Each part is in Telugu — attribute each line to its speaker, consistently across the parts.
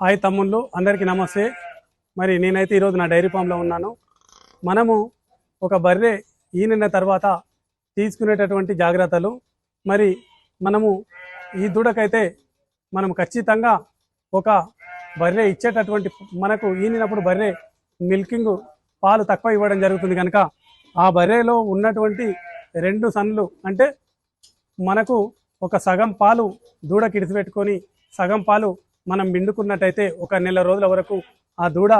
Speaker 1: హాయ్ తమ్ముళ్ళు అందరికీ నమస్తే. మరి నేనైతే ఈరోజు నా డైరీ ఫామ్లో ఉన్నాను. మనము ఒక బర్రె ఈనిన తర్వాత తీసుకునేటటువంటి జాగ్రత్తలు మరి మనము ఈ దూడకైతే మనం ఖచ్చితంగా ఒక బర్రె ఇచ్చేటటువంటి మనకు ఈనినప్పుడు బర్రె మిల్కింగ్ పాలు తక్కువ ఇవ్వడం జరుగుతుంది కనుక ఆ బర్రెలో ఉన్నటువంటి రెండు సన్లు అంటే మనకు ఒక సగం పాలు దూడకి ఇడిచిపెట్టుకొని సగం పాలు మనం పిండుకున్నట్టయితే ఒక నెల రోజుల వరకు ఆ దూడ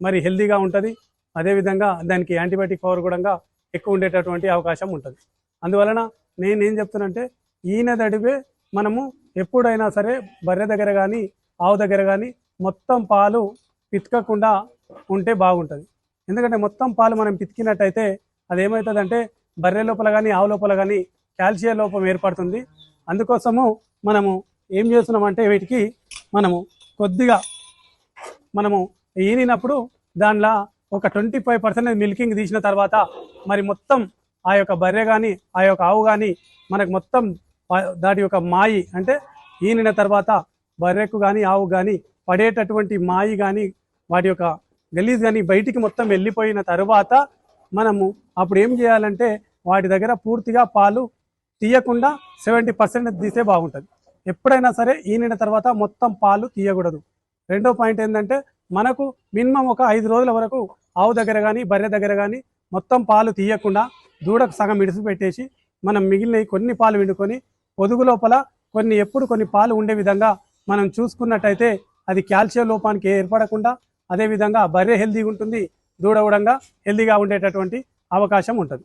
Speaker 1: మరి హెల్దీగా ఉంటుంది. అదేవిధంగా దానికి యాంటీబయాటిక్ పవర్ కూడా ఎక్కువ ఉండేటటువంటి అవకాశం ఉంటుంది. అందువలన నేను ఏం చెప్తానంటే ఈయన దడివే మనము ఎప్పుడైనా సరే బర్రె దగ్గర కానీ ఆవు దగ్గర కానీ మొత్తం పాలు పితకకుండా ఉంటే బాగుంటుంది. ఎందుకంటే మొత్తం పాలు మనం పితికినట్టయితే అది ఏమవుతుందంటే బర్రె లోపల కానీ ఆవు లోపల కానీ కాల్షియం లోపం ఏర్పడుతుంది. అందుకోసము మనము ఏం చేస్తున్నామంటే వీటికి మనము కొద్దిగా మనము ఈనినప్పుడు దానిలో ఒక ట్వంటీ ఫైవ్ పర్సెంట్ మిల్కింగ్ తీసిన తర్వాత మరి మొత్తం ఆ యొక్క బర్రె కానీ ఆ యొక్క ఆవు కానీ మనకు మొత్తం దాటి యొక్క మాయి అంటే ఈనిన తర్వాత బర్రెకు కానీ ఆవు కానీ పడేటటువంటి మాయి కానీ వాటి యొక్క గలీజ్ కానీ బయటికి మొత్తం వెళ్ళిపోయిన తర్వాత మనము అప్పుడు ఏం చేయాలంటే వాటి దగ్గర పూర్తిగా పాలు తీయకుండా సెవెంటీ పర్సెంట్ తీస్తే బాగుంటుంది. ఎప్పుడైనా సరే ఈనిన తర్వాత మొత్తం పాలు తీయకూడదు. రెండో పాయింట్ ఏంటంటే మనకు మినిమం ఒక ఐదు రోజుల వరకు ఆవు దగ్గర కానీ బర్రె దగ్గర కానీ మొత్తం పాలు తీయకుండా దూడకు సగం ఇడిసిపెట్టేసి మనం మిగిలిన కొన్ని పాలు వండుకొని పొదుగు లోపల కొన్ని ఎప్పుడు కొన్ని పాలు ఉండే విధంగా మనం చూసుకున్నట్టయితే అది కాల్షియం లోపానికి ఏర్పడకుండా అదేవిధంగా బర్రె హెల్దీగా ఉంటుంది దూడ కూడా హెల్దీగా ఉండేటటువంటి అవకాశం ఉంటుంది.